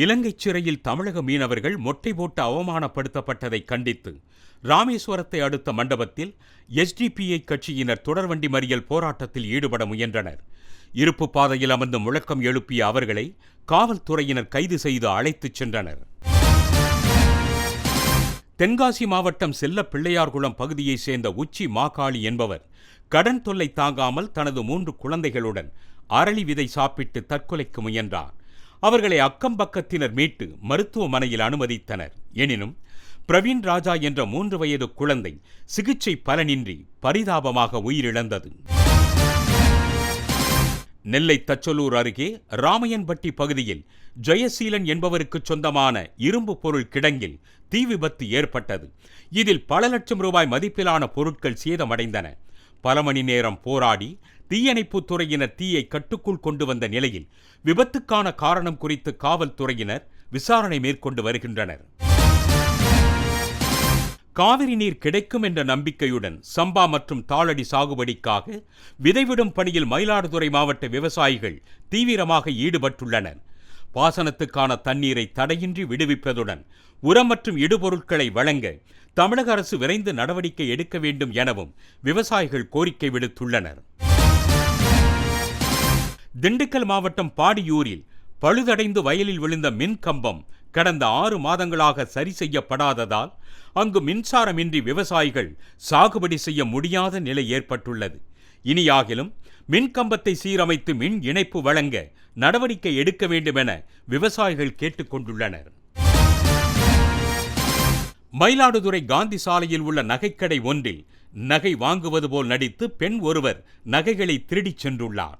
இலங்கை சிறையில் தமிழக மீனவர்கள் மொட்டை போட்டு அவமானப்படுத்தப்பட்டதை கண்டித்து ராமேஸ்வரத்தை அடுத்த மண்டபத்தில் எஸ்டிபிஐ கட்சியினர் தொடர்வண்டி மறியல் போராட்டத்தில் ஈடுபட முயன்றனர். இருப்பு பாதையில் அமர்ந்து முழக்கம் எழுப்பிய அவர்களை காவல்துறையினர் கைது செய்து அழைத்துச் சென்றனர். தென்காசி மாவட்டம் செல்ல பிள்ளையார்குளம் பகுதியைச் சேர்ந்த உச்சி மாகாளி என்பவர் கடன் தொல்லை தாங்காமல் தனது மூன்று குழந்தைகளுடன் அரளி விதை சாப்பிட்டு தற்கொலைக்கு முயன்றார். அவர்களை அக்கம் பக்கத்தினர் மீட்டு மருத்துவமனையில் அனுமதித்தனர். எனினும் பிரவீன் ராஜா என்ற மூன்று வயது குழந்தை சிகிச்சை பலனின்றி பரிதாபமாக உயிரிழந்தது. நெல்லை தச்சலூர் அருகே ராமையன்பட்டி பகுதியில் ஜெயசீலன் என்பவருக்கு சொந்தமான இரும்பு பொருள் கிடங்கில் தீ விபத்து ஏற்பட்டது. இதில் பல லட்சம் ரூபாய் மதிப்பிலான பொருட்கள் சேதமடைந்தன. பல மணி நேரம் போராடி தீயணைப்புத் துறையினர் தீயை கட்டுக்குள் கொண்டு வந்த நிலையில் விபத்துக்கான காரணம் குறித்து காவல்துறையினர் விசாரணை மேற்கொண்டு வருகின்றனர். காவிரி நீர் கிடைக்கும் என்ற நம்பிக்கையுடன் சம்பா மற்றும் தாளடி சாகுபடிக்காக விதைவிடும் பணியில் மயிலாடுதுறை மாவட்ட விவசாயிகள் தீவிரமாக ஈடுபட்டுள்ளனர். பாசனத்துக்கான தண்ணீரை தடையின்றி விடுவிப்பதுடன் உரம் மற்றும் இடுபொருட்களை வழங்க தமிழக அரசு விரைந்து நடவடிக்கை எடுக்க வேண்டும் எனவும் விவசாயிகள் கோரிக்கை விடுத்துள்ளனர். திண்டுக்கல் மாவட்டம் பாடியூரில் பழுதடைந்து வயலில் விழுந்த மின் கம்பம் கடந்த ஆறு மாதங்களாக சரி செய்யப்படாததால் அங்கு மின்சாரமின்றி விவசாயிகள் சாகுபடி செய்ய முடியாத நிலை ஏற்பட்டுள்ளது. இனியாகிலும் மின்கம்பத்தை சீரமைத்து மின் இணைப்பு வழங்க நடவடிக்கை எடுக்க வேண்டும் என விவசாயிகள் கேட்டுக்கொண்டுள்ளனர் மயிலாடுதுறை காந்தி சாலையில் உள்ள நகைக்கடை ஒன்றில் நகை வாங்குவது போல் நடித்து பெண் ஒருவர் நகைகளை திருடிச் சென்றுள்ளார்.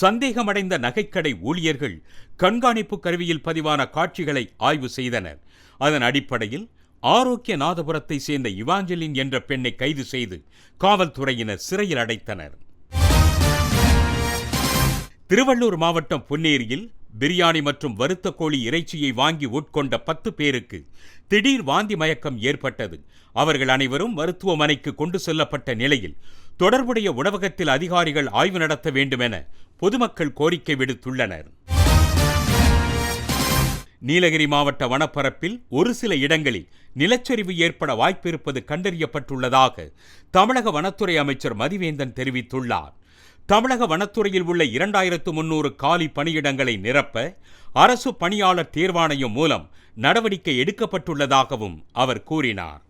சந்தேகமடைந்த நகைக்கடை ஊழியர்கள் கண்காணிப்பு கருவியில் பதிவான காட்சிகளை ஆய்வு செய்தனர். அதன் அடிப்படையில் ஆரோக்கியநாதபுரத்தை சேர்ந்த இவாஞ்சலின் என்ற பெண்ணை கைது செய்து காவல்துறையினர் சிறையில் அடைத்தனர். திருவள்ளூர் மாவட்டம் பொன்னேரியில் பிரியாணி மற்றும் வறுத்த கோழி இறைச்சியை வாங்கி உட்கொண்ட பத்து பேருக்கு திடீர் வாந்தி மயக்கம் ஏற்பட்டது. அவர்கள் அனைவரும் மருத்துவமனைக்கு கொண்டு செல்லப்பட்ட நிலையில் தொடர்புடைய உணவகத்தில் அதிகாரிகள் ஆய்வு நடத்த வேண்டும் என பொதுமக்கள் கோரிக்கை விடுத்துள்ளனர். நீலகிரி மாவட்ட வனப்பரப்பில் ஒரு சில இடங்களில் நிலச்சரிவு ஏற்பட வாய்ப்பிருப்பது கண்டறியப்பட்டுள்ளதாக தமிழக வனத்துறை அமைச்சர் மதிவேந்தன் தெரிவித்துள்ளார். தமிழக வனத்துறையில் உள்ள இரண்டாயிரத்து முன்னூறு காலி பணியிடங்களை நிரப்ப அரசு பணியாளர் தேர்வாணையம் மூலம் நடவடிக்கை எடுக்கப்பட்டுள்ளதாகவும் அவர் கூறினார்.